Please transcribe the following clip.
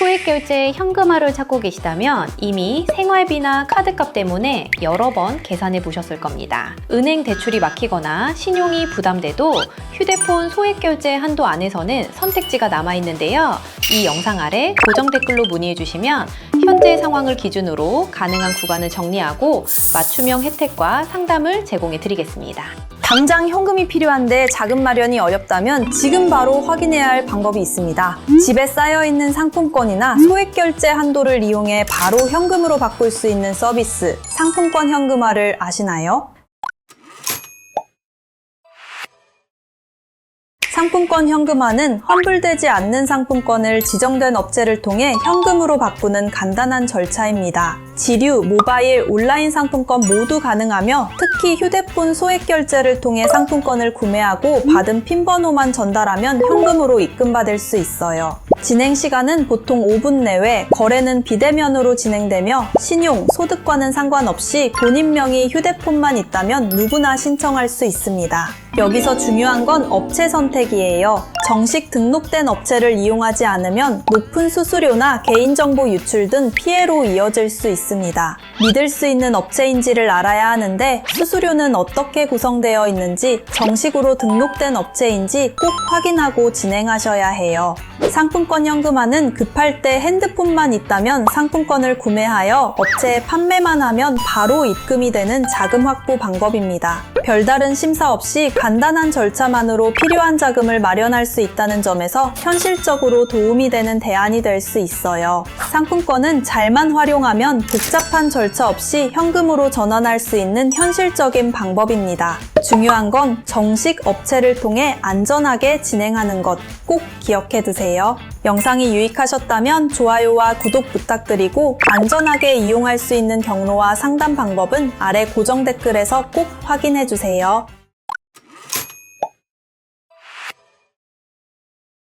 소액 결제 현금화를 찾고 계시다면 이미 생활비나 카드값 때문에 여러 번 계산해 보셨을 겁니다. 은행 대출이 막히거나 신용이 부담돼도 휴대폰 소액 결제 한도 안에서는 선택지가 남아 있는데요. 이 영상 아래 고정 댓글로 문의해 주시면 현재 상황을 기준으로 가능한 구간을 정리하고 맞춤형 혜택과 상담을 제공해 드리겠습니다. 당장 현금이 필요한데 자금 마련이 어렵다면 지금 바로 확인해야 할 방법이 있습니다. 집에 쌓여 있는 상품권이나 소액 결제 한도를 이용해 바로 현금으로 바꿀 수 있는 서비스 상품권 현금화를 아시나요? 상품권 현금화는 환불되지 않는 상품권을 지정된 업체를 통해 현금으로 바꾸는 간단한 절차입니다. 지류, 모바일, 온라인 상품권 모두 가능하며 특히 휴대폰 소액 결제를 통해 상품권을 구매하고 받은 핀 번호만 전달하면 현금으로 입금받을 수 있어요. 진행 시간은 보통 5분 내외, 거래는 비대면으로 진행되며 신용, 소득과는 상관없이 본인 명의 휴대폰만 있다면 누구나 신청할 수 있습니다. 여기서 중요한 건 업체 선택이에요. 정식 등록된 업체를 이용하지 않으면 높은 수수료나 개인정보 유출 등 피해로 이어질 수 있습니다. 믿을 수 있는 업체인지를 알아야 하는데 수수료는 어떻게 구성되어 있는지 정식으로 등록된 업체인지 꼭 확인하고 진행하셔야 해요. 상품권 현금화는 급할 때 핸드폰만 있다면 상품권을 구매하여 업체에 판매만 하면 바로 입금이 되는 자금 확보 방법입니다. 별다른 심사 없이 간단한 절차만으로 필요한 자금을 마련할 수 있다는 점에서 현실적으로 도움이 되는 대안이 될 수 있어요. 상품권은 잘만 활용하면 복잡한 절차 없이 현금으로 전환할 수 있는 현실적인 방법입니다. 중요한 건 정식 업체를 통해 안전하게 진행하는 것 꼭 기억해 두세요. 영상이 유익하셨다면 좋아요와 구독 부탁드리고 안전하게 이용할 수 있는 경로와 상담 방법은 아래 고정 댓글에서 꼭 확인해 주세요.